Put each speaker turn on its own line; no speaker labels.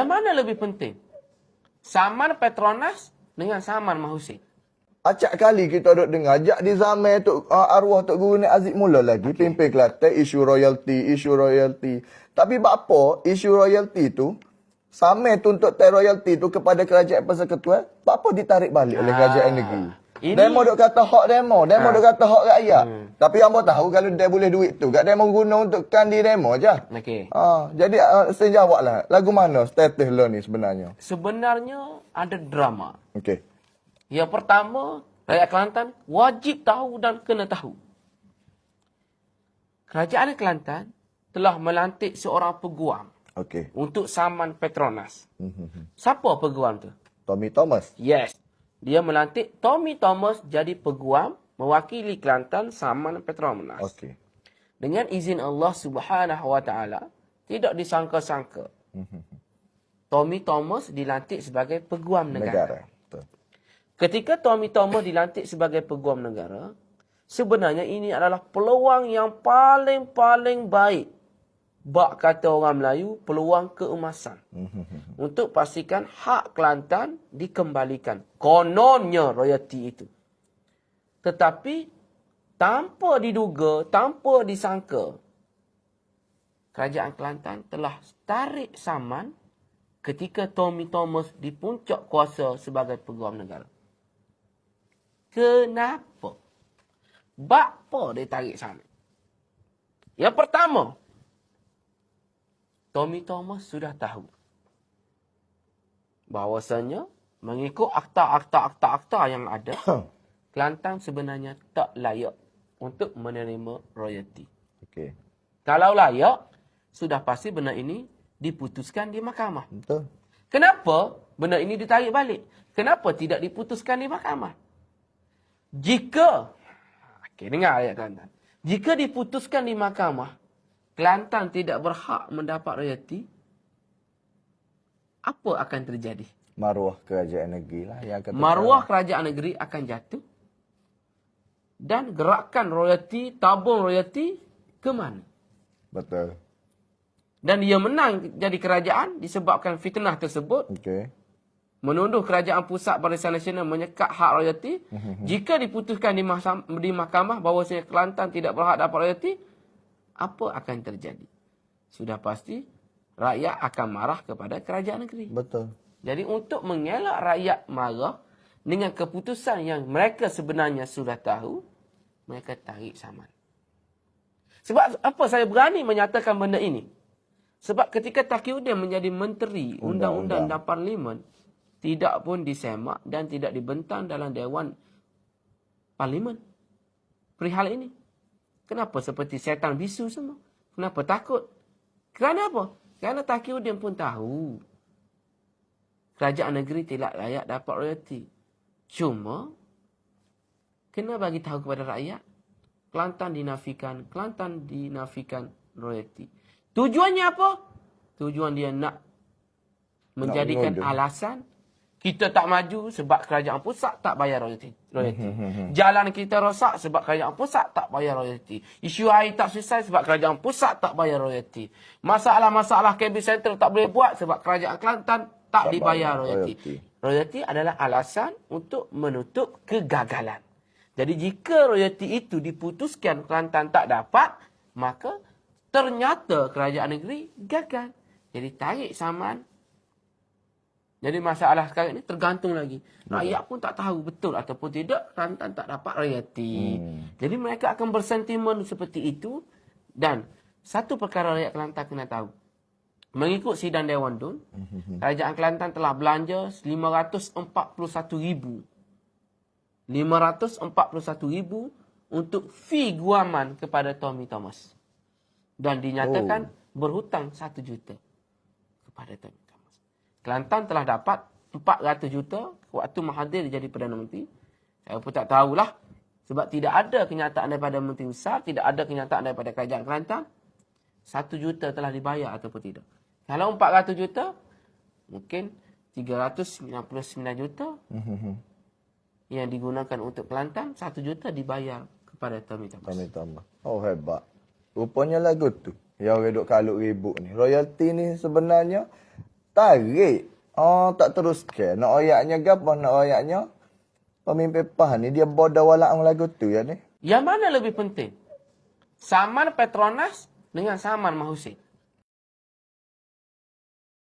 Yang mana lebih penting? Saman Petronas dengan Saman Mahusin.
Acak kali kita duk dengar jak di zaman tu uh, arwah Tok Guru ni Aziz mula lagi pimpin Kelantan isu royalty, isu royalty. Tapi apa isu royalty tu sama tuntut royalty tu kepada kerajaan persekutuan, apa ditarik balik oleh
Ah,
kerajaan negeri?
Ini-
Demo duk kata hak demo, demo
Ah.
duk kata hak rakyat.
Hmm.
Tapi hamba tahu kalau dia boleh duit tu, gak demo guna untuk kan di demo je.
Okey.
Ah, jadi uh, saya jawablah, lagu mana status lo ni sebenarnya?
Sebenarnya ada drama.
Okey.
Yang pertama, rakyat Kelantan wajib tahu dan kena tahu. Kerajaan Kelantan telah melantik seorang peguam
Okey.
untuk Saman Petronas.
Mhm.
Siapa peguam tu?
Tommy Thomas.
Yes. Dia melantik Tommy Thomas jadi peguam mewakili Kelantan Saman Petronas.
Okey.
Dengan izin Allah Subhanahu Wa Taala, tidak disangka-sangka. Tommy Thomas dilantik sebagai peguam negara.
Negara. Betul.
Ketika Tommy Thomas dilantik sebagai peguam negara, sebenarnya ini adalah peluang yang paling-paling baik. Bak kata orang Melayu, peluang keemasan. Untuk pastikan hak Kelantan dikembalikan. Kononnya royalty itu. Tetapi, tanpa diduga, tanpa disangka, Kerajaan Kelantan telah tarik saman ketika Tommy Thomas di puncak kuasa sebagai peguam negara. Kenapa? Bapa dia tarik saman? Yang pertama, Tommy Thomas sudah tahu bahawasanya mengikut akta-akta-akta-akta yang ada, Kelantan sebenarnya tak layak untuk menerima royalty.
Okey.
Kalau layak, sudah pasti benda ini diputuskan di mahkamah.
Betul.
Kenapa benda ini ditarik balik? Kenapa tidak diputuskan di mahkamah? Jika, okey dengar ayat Kelantan. Jika diputuskan di mahkamah, Kelantan tidak berhak mendapat royalty, apa akan terjadi?
Maruah kerajaan negeri lah yang kata
Maruah kerajaan negeri akan jatuh dan gerakan royalty, tabung royalty ke mana?
Betul.
Dan dia menang jadi kerajaan disebabkan fitnah tersebut
Okey.
menuduh kerajaan pusat Barisan Nasional menyekat hak royalty. Jika diputuskan di, mahkam, di mahkamah bahawasanya Kelantan tidak berhak dapat royalty, apa akan terjadi? Sudah pasti rakyat akan marah kepada kerajaan negeri.
Betul.
Jadi untuk mengelak rakyat marah dengan keputusan yang mereka sebenarnya sudah tahu, mereka tarik saman. Sebab apa saya berani menyatakan benda ini? Sebab ketika Taqiyuddin menjadi menteri undang-undang dan parlimen, tidak pun disemak dan tidak dibentang dalam Dewan Parlimen. Perihal ini. Kenapa seperti setan bisu semua? Kenapa takut? Kerana apa? Kerana Taqiyuddin pun tahu kerajaan negeri tidak layak dapat royalty. Cuma, kena bagi tahu kepada rakyat, Kelantan dinafikan, Kelantan dinafikan royalty. Tujuannya apa? Tujuan dia nak menjadikan alasan kita tak maju sebab kerajaan pusat tak bayar royalty. royalty. Jalan kita rosak sebab kerajaan pusat tak bayar royalty. Isu air tak selesai sebab kerajaan pusat tak bayar royalty. Masalah-masalah kabel center tak boleh buat sebab kerajaan Kelantan tak,
Tak
dibayar
royalty.
Royalty adalah alasan untuk menutup kegagalan. Jadi jika royalty itu diputuskan Kelantan tak dapat, maka ternyata kerajaan negeri gagal. Jadi tarik saman. Jadi masalah sekarang ini tergantung lagi. Rakyat pun tak tahu betul ataupun tidak Kelantan tak dapat royalty.
Hmm.
Jadi mereka akan bersentimen seperti itu dan satu perkara rakyat Kelantan kena tahu. Mengikut sidang Dewan Dun, Kerajaan Kelantan telah belanja 541 ribu. 541 ribu untuk fee guaman kepada Tommy Thomas. Dan dinyatakan berhutang 1 juta kepada Tommy Thomas. Kelantan telah dapat 400 juta waktu Mahathir jadi Perdana Menteri. Saya pun tak tahulah. Sebab tidak ada kenyataan daripada Menteri Besar, tidak ada kenyataan daripada Kerajaan Kelantan. 1 juta telah dibayar ataupun tidak. Kalau 400 juta, mungkin 399 juta yang digunakan untuk Kelantan, 1 juta dibayar kepada Tommy Thomas.
Kami tambah. Oh hebat. Rupanya lagu tu. Yang orang duk kalut ribut ni. Royalty ni sebenarnya tarik. Oh, tak teruskan. Nak ayatnya gapo nak ayatnya? Pemimpin PAH ni dia bodoh walak lagu tu ya ni.
Yang mana lebih penting? Saman Petronas dengan Saman Mahusin.